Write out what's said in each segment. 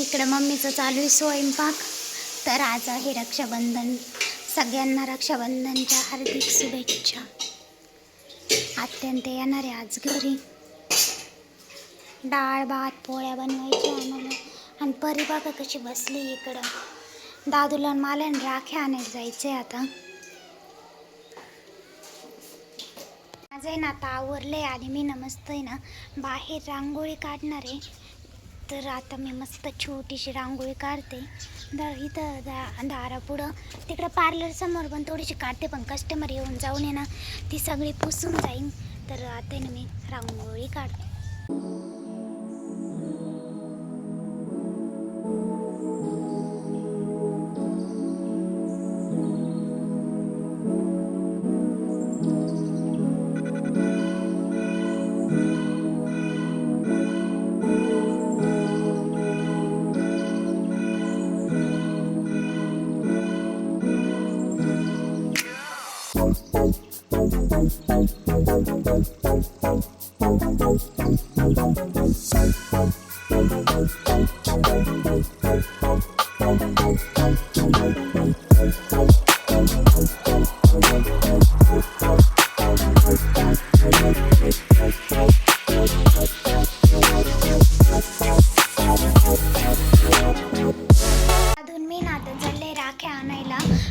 इकडं मम्मीचं चालू आहे स्वयंपाक. तर आज आहे रक्षाबंधन. सगळ्यांना रक्षाबंधनच्या हार्दिक शुभेच्छा. अत्यंत येणार आहे आज घरी. डाळ भात पोळ्या बनवायच्या आम्हाला. आणि परी कशी बसली इकडं. दादूला मला राख्या आणायला आहे आता. माझं आहे ना आता आवरलं आहे आणि मी नमस्त आहे ना बाहेर रांगोळी काढणार आहे. तर आता मी मस्त छोटीशी रांगोळी काढते. दा इथं दा दारापुढं. तिकडं पार्लरसमोर पण थोडीशी काढते पण कस्टमर येऊन जाऊन आहे ना ती सगळी पुसून जाईन. तर आता ना मी रांगोळी काढते.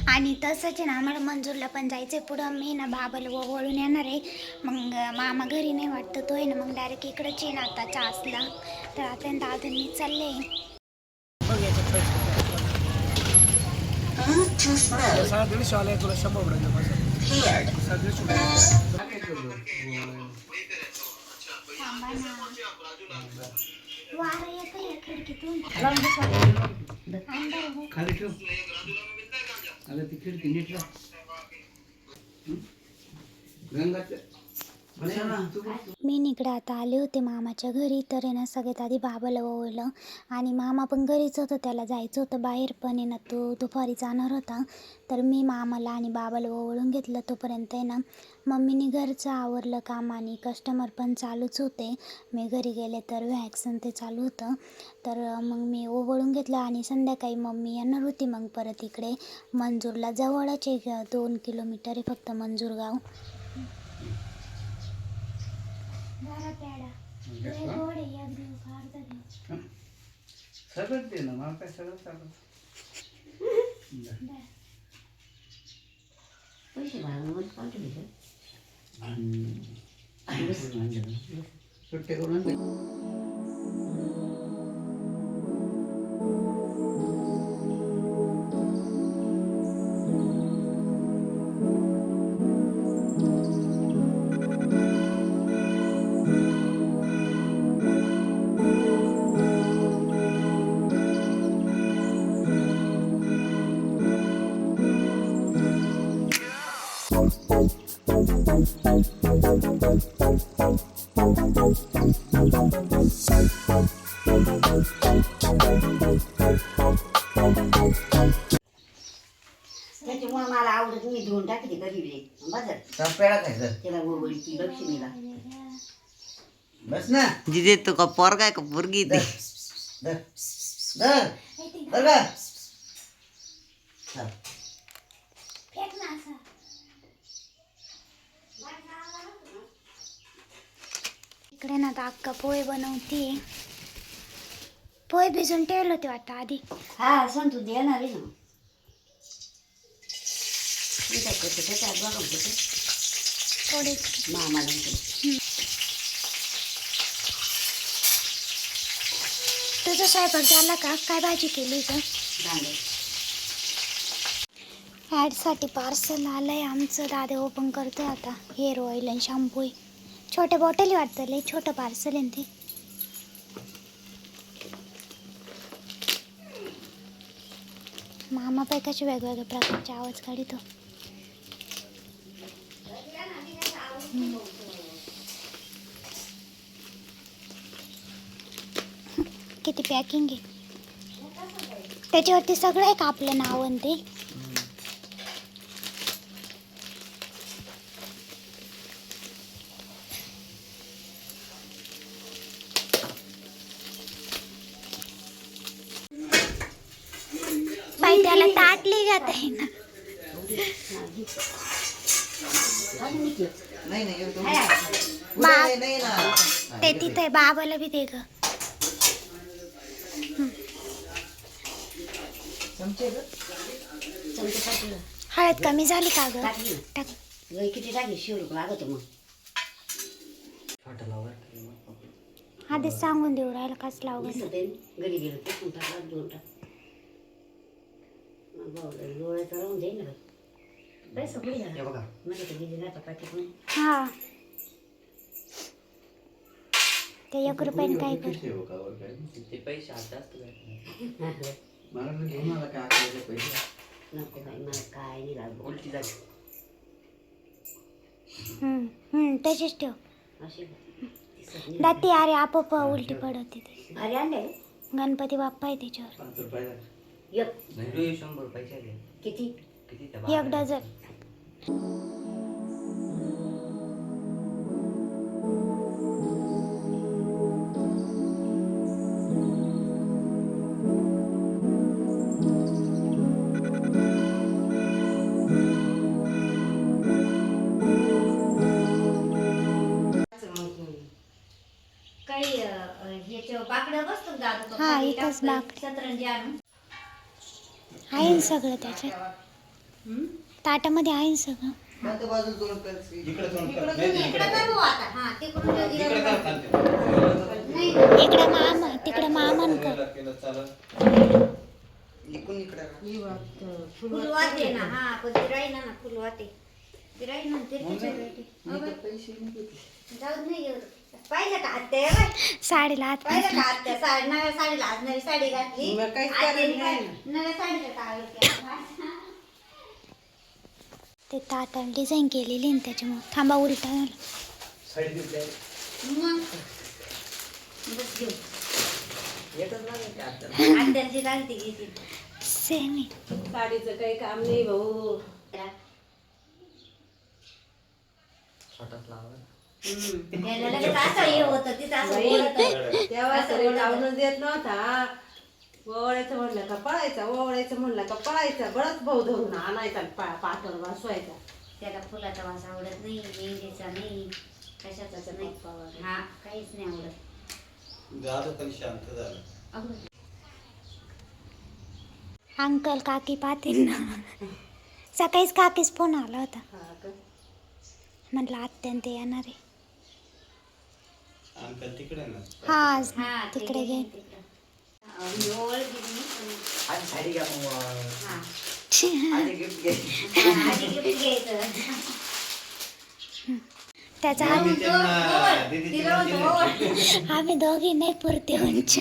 आणि तसंच आहे ना आम्हाला मंजूरला पण जायचं आहे पुढं मी ना बाबाला व- वळून येणार आहे. मग मामा घरी नाही वाटतं तो आहे ना मग डायरेक्ट इकडंच येईन आता चासला. तर आता दादून मी चालले तुला शंभर खाली ठेव अगं ती खिडकी नीट लाव. मी निकडे आता आले होते मामाच्या घरी. तर आहे ना सगळ्यात आधी बाबाला ओवलं आणि मामा पण घरीच होतं. त्याला जायचं होतं बाहेर पण आहे ना तो दुपारी जाणार होता. तर मी मामाला आणि बाबाला ओवळून घेतलं तोपर्यंत आहे ना मम्मीने घरचं आवरलं काम आणि कस्टमर पण चालूच होते. मी घरी गेले तर व्हॅक्सन ते चालू होतं. तर मग मी ओवळून घेतलं आणि संध्याकाळी मम्मी येणार होती. मग परत इकडे मंजूरला जवळच आहे. दोन किलोमीटर आहे फक्त मंजूर गाव सगळंच दे ना मला काय सगळं चालू पैसे भरायला पाठवले? सुट्टे करून त्याच्यामुळे मला आवडत मी धुवून टाकते गरीबले बस का पेढा खायचा त्याला गोबळीची लक्ष्मीला बस ना. जिथे तो का पोरगा आहे का पोरगी. धर. धर. धर. का? इकडे ना आता अक्का पोहे बनवते. पोहे भिजून ठेवले होते वाटतं आधी. हा सांग तू देणार आहे ना. मी करते त्याच्यात बघा कुठे थोडे. मामाला म्हणते. तुझा स्वयंपाक झाला का? काय भाजी केली का ॲडसाठी पार्सल आलंय. आमचं दादा ओपन करतोय आता. हेअर ऑइल आणि शॅम्पू आहे छोट्या बॉटली वाटतं. लय छोटं पार्सल आहे ते. मामा पाय कसे वेगवेगळ्या प्रकारचे आवाज काढितो. किती पॅकिंग आहे? त्याच्यावरती सगळं आहे का आपलं नाव आणि ते? बाई त्याला ताटली जात आहे ना. नाही नाही येतो. हाय. उद्या नाही नाही ना. ते तिथे बाबाला बी दे ग. चमचे ग. चमचे टाकलं. हळद कमी झाली का ग? टाकली. टाक. लय किती टाकली लागत मग. आधीच सांगून देऊ राहिला कस लावून. घरी गेलं टाकला दोन टाक. राहून जाईल ना हे बघा हा ते एक रुपयाने काय कर ते पैसे आज जास्त भेटणार मला पण घेऊन आला काय आपल्याला पैसे नको बाई मला काय नाही लागलं उलटी झाली हम्म हम्म तशीच ठेव अशी. दाती अरे आपोआप उलटी पडवते ते भारी आणले गणपती बाप्पा आहे त्याच्यावर पाच रुपयाला एक नाही रे, शंभर पैसे दे किती एक डझन हा, एकच बाकडं. आहे सगळं त्याच्यात? ताटामध्ये आहे सगळं. दोन इकडे दोन कर इकडं करू आता. हा तिकडून इकडे इकडं कर नाही इकडं मामा तिकडं मामान कर हा राही पैसे नाही साडीला हात साडी नव्या साडीला आज नवी साडी घातली. साडीला टावेल केला. ते ताटाला डिझाईन केलेली ना त्याच्यामुळे. थांबा उलटा झाला. सेम साडीचं काही काम नाही भाऊ. त्याला लगेच असं हे होतं तिथं असं बोलत तेव्हा सगळे लावून देत नव्हता. ओवळायचं म्हणलं का पळायचा ओवळायचं म्हणलं का पळायचा बरंच भाऊ धरून आणायचा पाठवर बसवायचा. त्याला फुलाचा वास आवडत नाही मेहंदीचा नाही कशाचाच नाही. हा काहीच नाही आवडत. दादा पण शांत झालं. अगं, अंकल काकी पाहतील ना. सकाळीच काकीच फोन आला होता. हा का? म्हटलं आत्यान ते येणार आहे. अंकल तिकडे ना? हा हा तिकडे गे साडी घ्या मग हा. आधी गिफ्ट घे हा, आधी घ्यायचं. त्याचा मी त्यांना तिला म्हणतो. आम्ही दोघी नाही पुरते उंच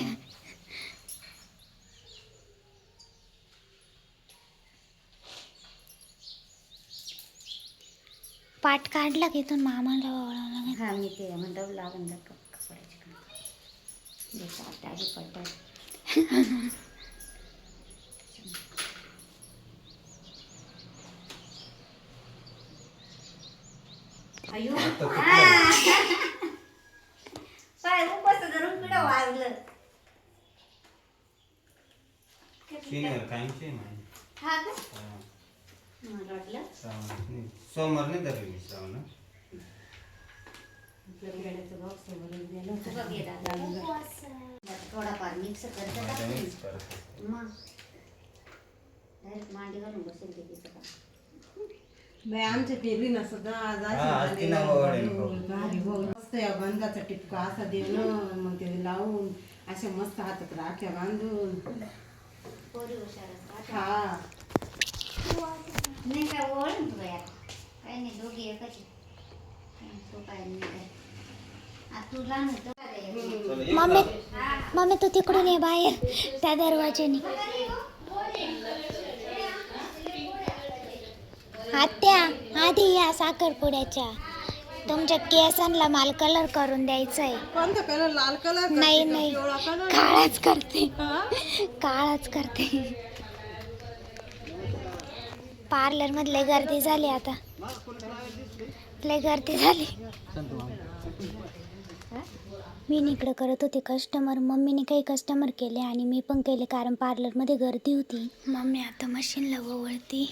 पाठ काढला की इथून मामाला लागेल हा मी ते म्हणतो लागून जा कप- कपड्याचे काम. देतो आता आधी पडतात. अयो हा. पाय धरून पिढं वाजलं सिनियर कायमचे आहे माझे. हा का हा. मला वाटलं श्रावण नाही. सोमवार नाही धरले मी श्रावण बघ दादा. थोडाफार मिक्स करत. मीच करतो. मग डायरेक्ट बसेल ते. बाई आमच्या पेरली ना सगळं आज अशी आज झाली. तिनं ओवाळली भाऊ. भारी भाऊ. मस्त या बंधाचा टिपका असा देणं मग ते लावून अशा मस्त हातात राख्या बांधून पोरी हुशार असतात. हा नाही काय ओळ ना तुला यार काही नाही दोघी एकच आहे. तो काय नाही काय आ, तू लहान होतो? मम्मी मम्मी तू तिकडून ये बाहेर. त्या दरवाजेने आत्या आधी या साखरपुड्याच्या. तुमच्या केसांना माल कलर करून द्यायचा आहे कोणता कलर लाल कलर नाही नाही. काळाच करते. काळाच करते. पार्लरमध्ये गर्दी झाली आता. लय गर्दी झाली. मी इकडं करत होते कस्टमर मम्मीने काही कस्टमर केले आणि मी पण केले कारण पार्लरमध्ये गर्दी होती. मम्मी आता मशीनला ओवळती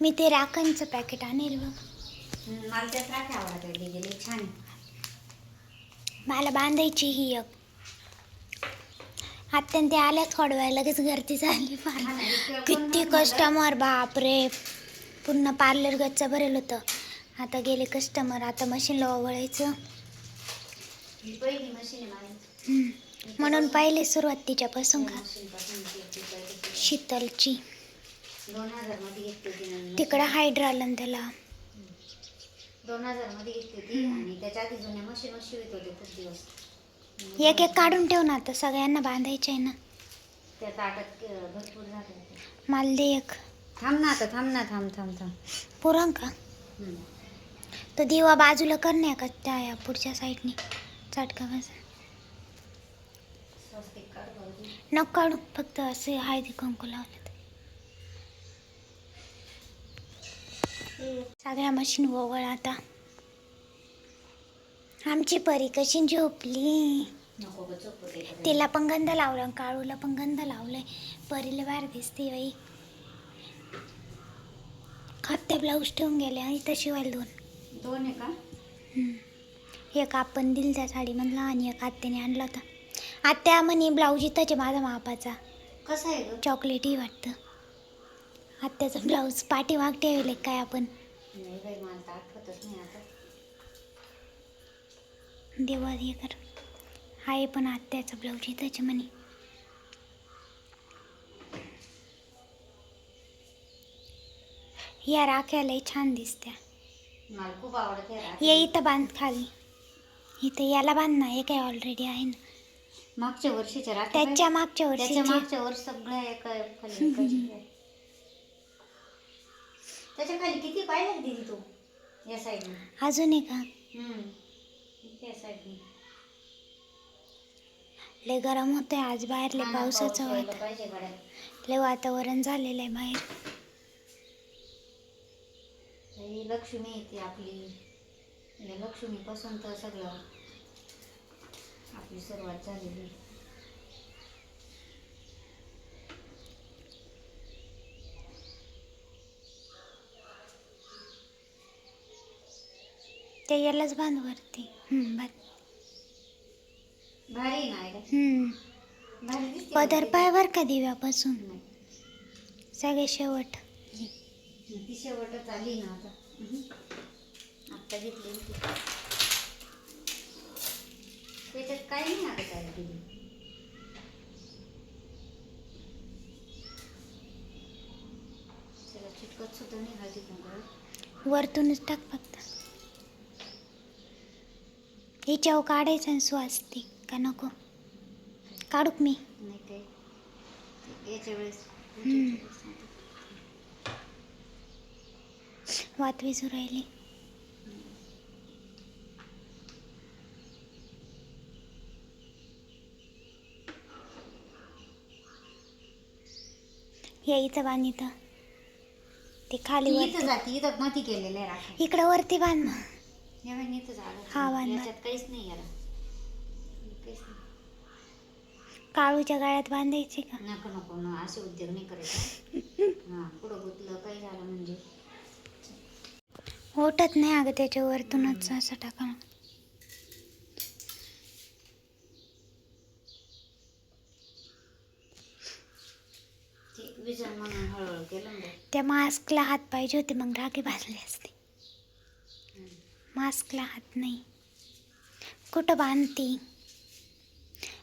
मी ते राखांचं पॅकेट आणेल बघ. मला राखे गेली छान. मला बांधायची ही एक. अत्यंत आल्याच खोडवायला लगेच गर्दी झाली फार किती? कस्टमर बापरे. पूर्ण पार्लर गच्चा भरेल होतं. आता गेले कस्टमर आता मशीनला ओवळायचं. ही पहिली मशीन आहे. माझी हम्म. म्हणून पहिले सुरुवात तिच्यापासून का. शीतलची. दोन हजारमध्ये घेतली होती नवीन तिकडं हायड्राल आणि त्याला. दोन हजारमध्ये घेतली होती आणि त्याच्या आधी जुन्या मशीन शिवित होते खूप दिवस. एक एक काढून ठेव ना आता सगळ्यांना बांधायचे आहे ना. त्या ताटात अं, भरपूर झाले होते. मला दे एक. थांब ना आता थांब ना थांब थांब थांब. पुरण का? हम्म. तो दिवा बाजूला करणे का त्या या पुढच्या साईडने चटका बस स्वस्तिक काढ फक्त असे हळदी कुंकू लावले सगळ्या मशीन ओवळ आता. आमची परी कशी झोपली. तिला पण गंध लावला काळूला पण गंध लावलाय. परीला बाहेर दिसते बाई. खाते ब्लाऊज ठेवून गेले आणि इथं शिवायला दोन. दोन आहे का? एक आपण दिल त्या साडीमधला आणि एक आत्याने आणला होता. आत्या म्हणे ब्लाऊज इथंच माझा मापाचा. कसं आहे ग? चॉकलेटही वाटतं. आत्याचा ब्लाऊज पाठीमाग ठेवले काय आपण? नाही बाई मला तर आठवतच नाही आता. देवा हे कर. आहे पण आत्याचा ब्लाऊज इथंच म्हणे. या राख्यालाही छान दिसत्या. मला खूप आवडते ये इथं बांध खाली. इथं याला बांध ना हे काय ऑलरेडी आहे ना? मागच्या वर्षीच्या राख्या त्याच्या मागच्या त्याच्या वर्षी मागच्या वर्ष सगळ्या एका खाली एकाची आहे. त्याच्याखाली किती पाहिलं दिली तू? या साईडने अजून आहे का साईडने लय गरम होतंय आज बाहेर लय पावसाचं वात. पाहिजे गड्या. लय वातावरण झालेलं आहे बाहेर. ही लक्ष्मी येते आपली. लक्ष्मीपासून तर सगळं आपली सुरुवात झालेली. ते यालाच बांध वरती. भारी नाही पदर ना पाय वर का दिव्यापासून. सगळे शेवट. ती शेवटच आली ना आता. आत्ता घेतली त्याच्यात काही नाही आता दिली चिटकत सुद्धा नाही हळदी कुंकू वरतूनच टाक फक्त. हिच्यावर काढायचं आणि स्वास्ती का नको? काढूक मी? नाही ते. ते याच्या वेळेस. हम्म. वात विजू राहिली. या इथं बांध इथं. ते खाली ती इथं जाती इथं मती केलेलं आहे राखी. इकडं वरती बांध ना. या बाई इथं झालं हा, याच्यात काहीच नाही याला. काहीच नाही. काळूच्या गाळ्यात बांधायची का? नको नको न असे उद्योग नाही करायचे. हा पुढं गुतलं काही झालं म्हणजे. होटत नाही अगं त्याच्या वरतूनच असं टाका विजन म्हणून हळूहळू केलं ना बाई. त्या मास्कला हात पाहिजे होते मग राखे बांधले असते. मास्कला हात नाही. कुठं बांधती?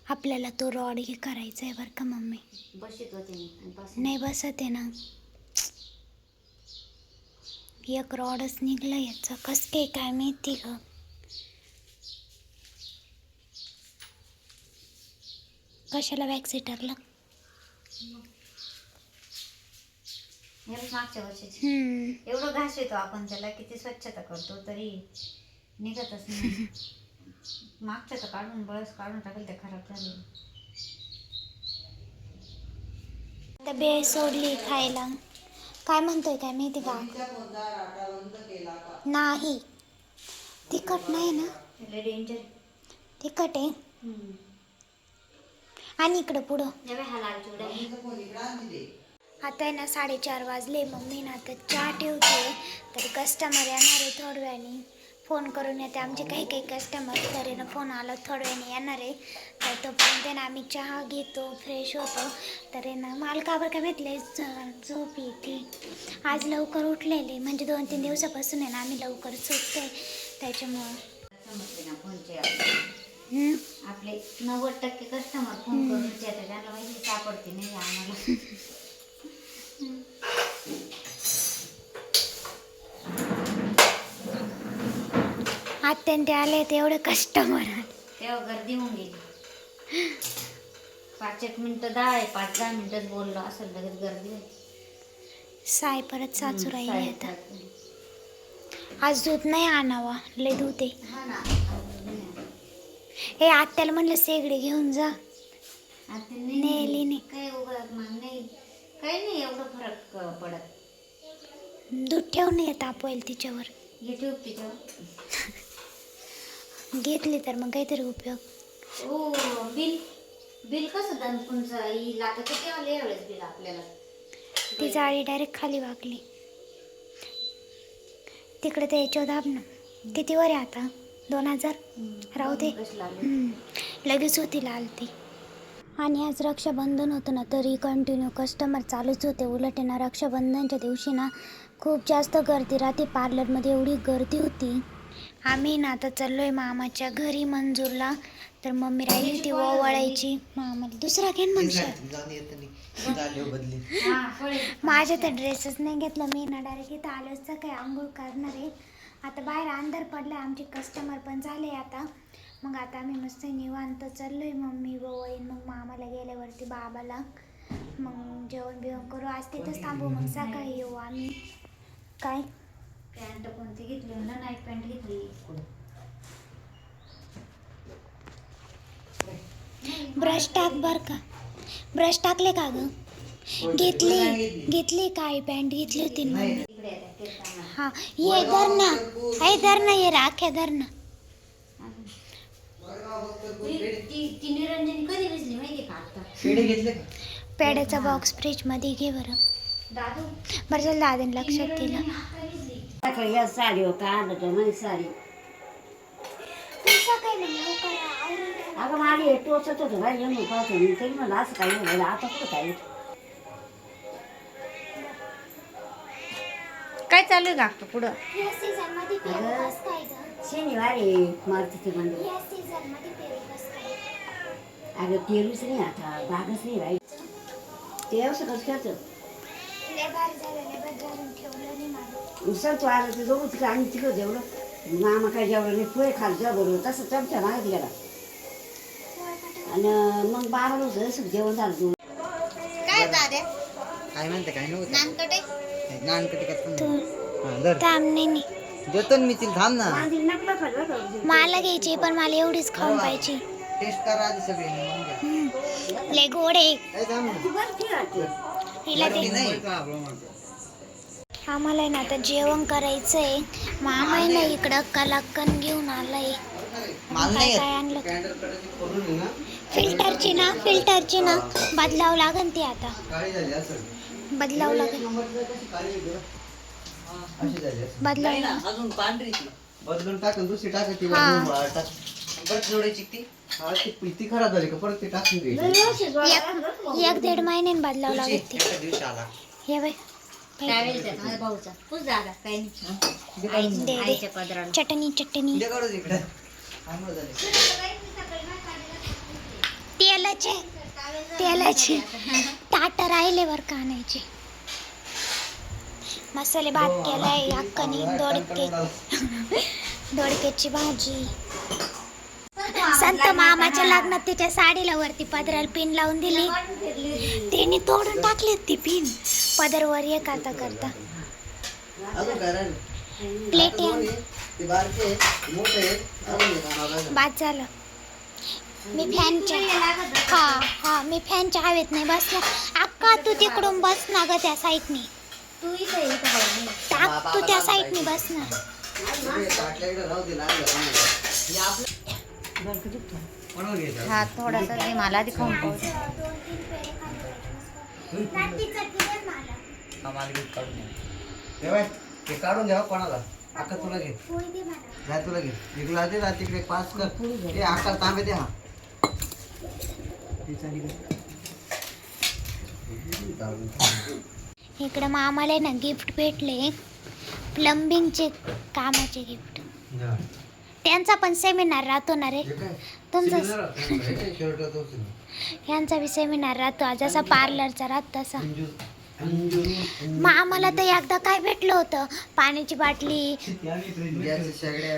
आपल्याला तो रॉड हे करायचा आहे बरं का मम्मी. बशीत होते मी आणि नाही बसत आहे ना. एक रॉडच निघलं याचं. कस काय काय माहिती ग? कशाला बॅक सीटरला मागच्या वर्षीची. हम्म. एवढं घास येतो आपण त्याला किती स्वच्छता करतो तरी निघतच नाही. मागच्या तर काढून बळस काढून टाकलं ते खराब झाले. आता बेळ सोडली खायला. काय म्हणतोय काय माहिती का नाही. तिखट नाही ना? तिखट आहे? आणि इकडं पुढं. हा आता आहे ना साडेचार वाजले मम्मी ना आता चहा ठेवते. तर कस्टमर येणार आहे थोड्या वेळाने फोन करून येते आमचे काही काही कस्टमर तर ना फोन आला थोड्या वेळाने येणार आहे. तर तोपर्यंत आहे ना आम्ही चहा घेतो फ्रेश होतो. तर ना मालकावर काय भेटले झोप येते. आज लवकर उठलेले म्हणजे दोन तीन दिवसापासून आहे ना आम्ही लवकर झोपतोय. त्याच्यामुळं. आपले नव्वद टक्के कस्टमर फोन करून त्यांना माहिती सापडते नाही आम्हाला. अत्यंत आले ते एवढे कस्टमर तेव्हा गर्दी होऊन गेली. पाच एक मिनिटं दहा आहे पाच दहा मिनिटच बोललो असं लगेच गर्दी होती. साय परत साचू राहिली साडे आता. सात. आज दूध नाही आणावा लय दूध आहे. हा ना. हे आत्याला म्हणलं शेगडी घेऊन जा. आता नाही- नेली नाही. उघड मग नाही. काही नाही एवढं फरक अं, पडत. दूध ठेवून येत तापवेल तिच्यावर. हे ठेव तिच्यावर. घेतली तर मग काहीतरी उपयोग. ओ बिल बिल कसं दणकुंचं येईल आता किती आले यावेळेस बिल आपल्याला. ती जाळी डायरेक्ट खाली वाकली. तिकडे ते दाब ना. किती वर आहे आता? दोन हजार? राहू दे. लगेच होती लाल ती. आणि आज रक्षाबंधन होतं ना तरी कंटिन्यू कस्टमर चालूच होते. उलट ना रक्षाबंधनच्या दिवशी ना खूप जास्त गर्दी राहते. पार्लरमध्ये एवढी गर्दी होती. आम्ही ना आता चाललो आहे मामाच्या घरी मंजूरला. तर मम्मी राहिली होती ओवाळायची मामाला. दुसरा घेईन म्हणशाल बदली. हा माझ्या तर ड्रेसच नाही घेतलं. मी ना डायरेक्ट इथं आलोच तर काय आंघोळ करणार आहे. आता बाहेर अंधार पडला आमचे कस्टमर पण झाले आता. मग आता आम्ही मस्त निवांत चाललोय मम्मी वळीन मग मामाला गेल्यावरती बाबाला. मग जेवण बिवण करू. आज तिथंच थांबू मग सकाळी येऊ आम्ही. काय? पॅन्ट कोणती घेतली म्हणलं नाईट पॅन्ट घेतली ब्रश टाक बर का. ब्रश टाकले का ग? घेतली. घेतली. काळी पॅन्ट घेतली होती ना. हा ये धर ना. हे धर ना ये राख्या धर ना. पेड्याचा बॉक्स फ्रीजमध्ये घे बरं. दादू? बरं झालं दादाने ती लक्षात दिलं निरंजनी आता भिजली सकाळी या साडी होता आलं तर माझी साडी. अगं माझी टोचत होतं बाई येऊन पाहतो मी. तरी म्हणलं असं काही नाही झालं. आता कुठं काय काय चालू आहे का पुढं? शनिवारी मारती ते या सीझनमध्ये पेरू कसं काय अगं पेरूच नाही आता बागच नाही बाई. ते असं कसं उसळ तू आलं ते जाऊ तिकडं आणि तिकडं जेवलं. मामा काय जेवलं नाही पोहे खाल बरोबर तसं चमचा मागत गेला. आणि मग बारा होतं जेवण झालं तू काय म्हणते काय नव्हतं नानकटी? का हा धर. देतो ना मी तिला थांब ना. मला घ्यायची पण मला एवढीच खाऊन पाहिजे. टेस्ट करा आधी सगळे. लय गोड आहे. हिला दे. आम्हाला आहे ना आता जेवण करायचं आहे मामा आहे ना इकडं कलाकन घेऊन आलाय. काय आणलं? फिल्टरची ना फिल्टरची ना. बदलावं लागेल ती आता. काळी झाली असं बदलावं लागेल बदलावं लागेल अजून पांढरी ती बदलून टाकून दुसरी टाकायची परत जोडायची ती हा ती ती खराब झाली का? परत ती टाकून लय द्यायची वर्ष जोडायला एक एक दीड महिन्याने बदलावं लागेल ती. एका दिवशी आला. हे बाय त्यावेळेस त्याचा माझ्या भाऊचा. तूच दादा काही नाही. दे आई- दे, दे. आईच्या पदराला चटणी चटणी. दे काढू दे इकडं. आंघोळ झाली. तेलाचे तेलाचे. ताट राहिले बर का आणायचे. मसाले भात केलाय अक्कानी दोडके. दोडक्याची भाजी. संत मामाच्या लग्नात तिच्या साडीला वरती पदराला पिन लावून दिली. तिने तोडून टाकली ती पिन पदरवर ये करता. करता अजून काय राहिलं प्लेट एक. बाद झालं. मी फॅनच्या हा हा मी फॅनच्या हवेत नाही बसला. अक्का तू तिकडून बस ना ग त्या साईडनी बघ. टाक तू त्या साईडनी बस ना. हा थोडासा दे मला ते काढून घ्या कोणाला? आका तुला घे. पोळी दे मला जा तुला घे. इकडला दे ना तिकडे पाच कर. हे आकार तांबे दे हा. इकडे मामाला आहे ना गिफ्ट भेटले. प्लंबिंगचे कामाचे गिफ्ट त्यांचा पण सेमिनार राहतो ना रे. तुमचा तो बी सेमिनार राहतो जसा पार्लरचा राहतो तसा. मग आम्हाला तर एकदा काय भेटलं होतं? पाण्याची बाटली. शेगड्या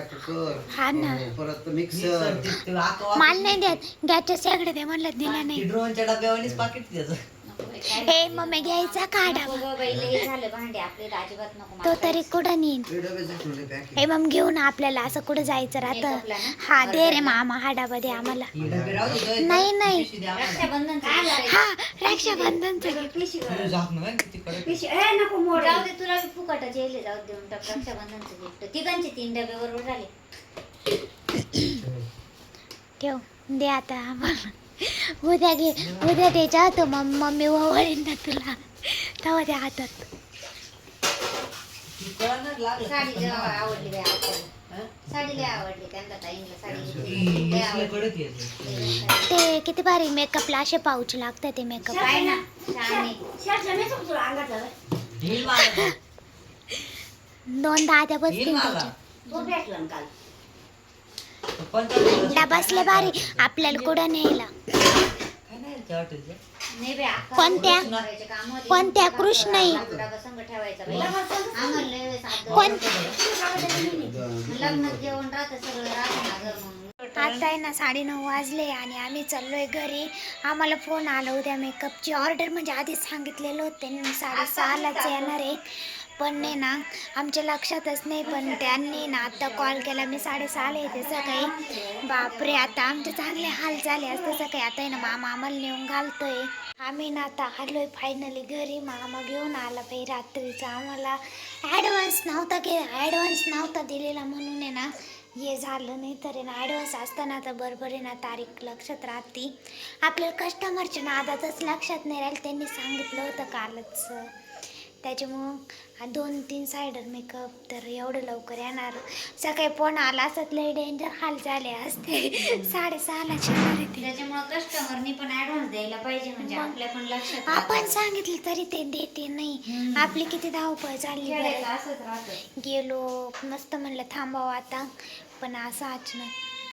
हा ना. परत मिक्सर ते आका माल नाही देत. गॅसच्या शेगडे दे म्हणलं दिला नाही. ड्रोनच्या डब्यावानीच पाकिट त्याचं. हे मम्मी घ्यायचा काढा. नको गं बाई, लई झालं भांडे आपले अजिबात नको तो तरी कुठं नेईन? हे डब्याचे ठेवले पॅकेट हे मग घेऊन आपल्याला असं कुठं जायचं राहतं? हा दे रे मामा हा डबा दे आम्हाला. ही डबे राहू दे नाही नाही. पिशवी द्या आम्हाला. रक्षाबंधनचं gift आहे. हा रक्षाबंधनचं gift. पिशवी भर. तुझी झाक ना किती कडक? पिशवी- ए, नको मोड. जाऊ दे तुला बी फुकटाचे येले जाऊ दे देऊन टाक रक्षाबंधनचं गिफ्ट तिघांचे तीन डबे बरोबर झाले ठेव दे आता आम्हाला. उद्या घे उद्या द्यायच्या होतं मग मम्मी ओवळीन ना तुला. तेव्हा त्या हातात. ती कळणार लागलं साडी लय आवडली बाई आपल्याला साडी लय आवडली त्यांना ताईंना साडी घेतली. ती लय दिसलं आवडली. कडक येतं ते किती भारी मेकअपला असे पाऊच लागतात ते मेकअप काय ना? दोन दाद्या बसतील मला त्याच्यात. तो भेटला ना काल. पंचावन्न बसले भारी आपल्याला कुठं न्यायला त्या कोणत्या? कोणत्या? कृष्ण नाही. आता आहे ना साडेनऊ वाजले आणि आम्ही चाललोय घरी आम्हाला फोन आला उद्या मेकअपची ऑर्डर म्हणजे आधीच सांगितलेलं होते साडे साडेसहालाच येणार आहे पण नाही ना आमच्या लक्षातच नाही पण त्यांनी ना आता कॉल केला. मी साडेसहाला येते सकाळी. बापरे आता आमचे चांगले हाल झाले असते सकाळी. आता आहे ना मामा आम्हाला नेऊन घालतोय. आम्ही ना आता आलोय फायनली घरी. मामा घेऊन आला पाहिजे रात्रीचा आम्हाला. ॲडव्हान्स नव्हता घे ॲडव्हान्स नव्हता दिलेला म्हणून आहे ना हे झालं नाही तर आहे ना ॲडव्हान्स असताना तर बरोबर आहे ना तारीख लक्षात राहते. आपल्याला कस्टमरच्या नादातच लक्षात नाही राहील. त्यांनी सांगितलं होतं कालच. त्याच्यामुळं दोन तीन सायडर मेकअप तर एवढं लवकर येणार. सकाळी फोन आला असत लय डेंजर हाल झाले असते. साडेसहाला येणार त्याच्यामुळे कस्टमरनी पण ऍडव्हान्स द्यायला पाहिजे म्हणजे आपल्या पण लक्षात आपण. सांगितलं तरी ते देते नाही. आपली किती धावपळ बरं. असंच राहतं. गेलो मस्त म्हणलं थांबावं आता. पण असं अचानक